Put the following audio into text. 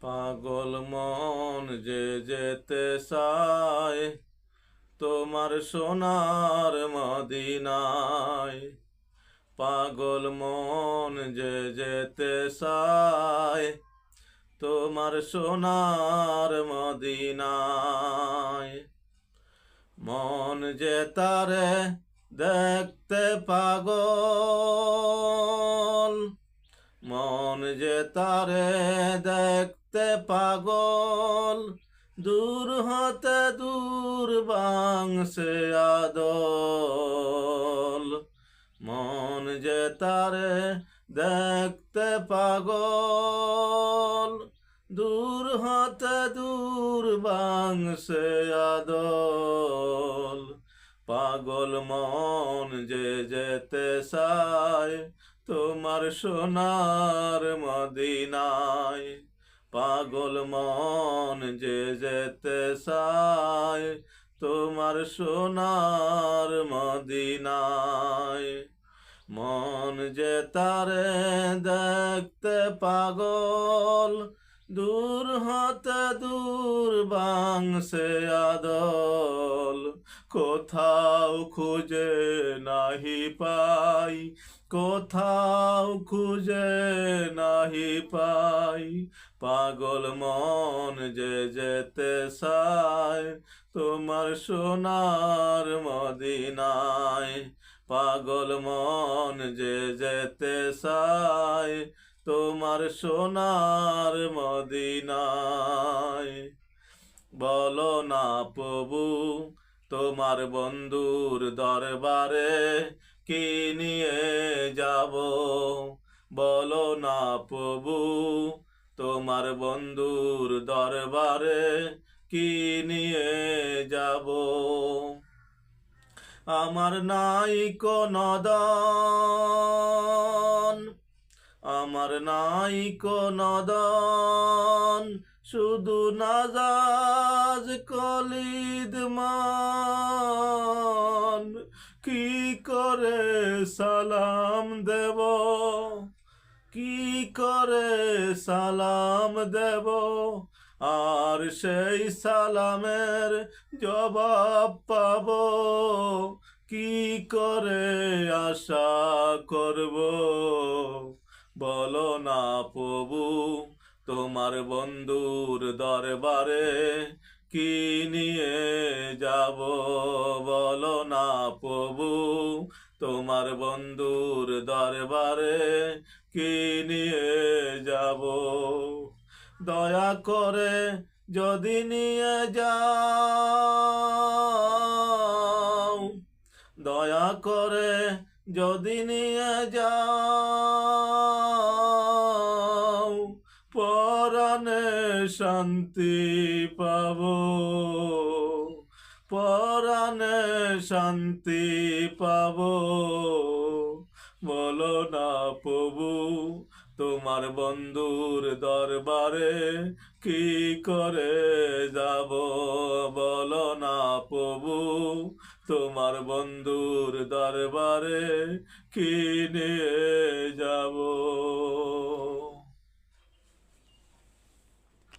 পাগল মন যে যেতে চায়, তোমার সোনার মদিনায়। পাগল মন যে যেতে চায়, তোমার সোনার মদিনায়। মন যে তারে দেখতে পাগল, মন যে তারে দেখতে পাগল, দূর হতে দূর বাংসে আদল। মন যে তারে দেখতে পাগল, দূর হতে দূর বাংসে আদল। পাগল মন যে যেতে চায়, তোমার সোনার মদিনায়। পাগল মন যে যেতে চায় তোমার সোনার মদিনায়। মন যে তারে দেখতে পাগল, দূর হতে দূর বাংসে আদল কোথাও খুঁজে নাহি পাই, কোথাও খুঁজে নাহি পাই। পাগল মন যে যেতে চায়, তোমার সোনার মদিনায়। পাগল মন যে যেতে চায়, তোমার সোনার মদিনায়। বলো না প্রভু তোমার বন্ধুর দরবারে কি নিয়ে যাব? বলো না প্রভু, তোমার বন্ধুর দরবারে কি নিয়ে যাব? আমার নাই কোনো আমার নাই কোনো শুধু নাজাজ কলিদ মান। কি করে সালাম দেব? কি করে সালাম দেব? আর সেই সালামের জবাব পাব। কি করে আশা করব? বলো না প্রভু। তোমার বন্ধুর দরবারে কি নিয়ে যাব বলো না প্রভু? তোমার বন্ধুর দরবারে কি নিয়ে যাব? দয়া করে যদি নিয়ে যাও, দয়া করে যদি নিয়ে যাও। শান্তি পাব। পরাণে শান্তি পাব। বলো না প্রভু, তোমার বন্ধুর দরবারে কি করে যাব? বলো না প্রভু, তোমার বন্ধুর দরবারে কি নিয়ে যাব?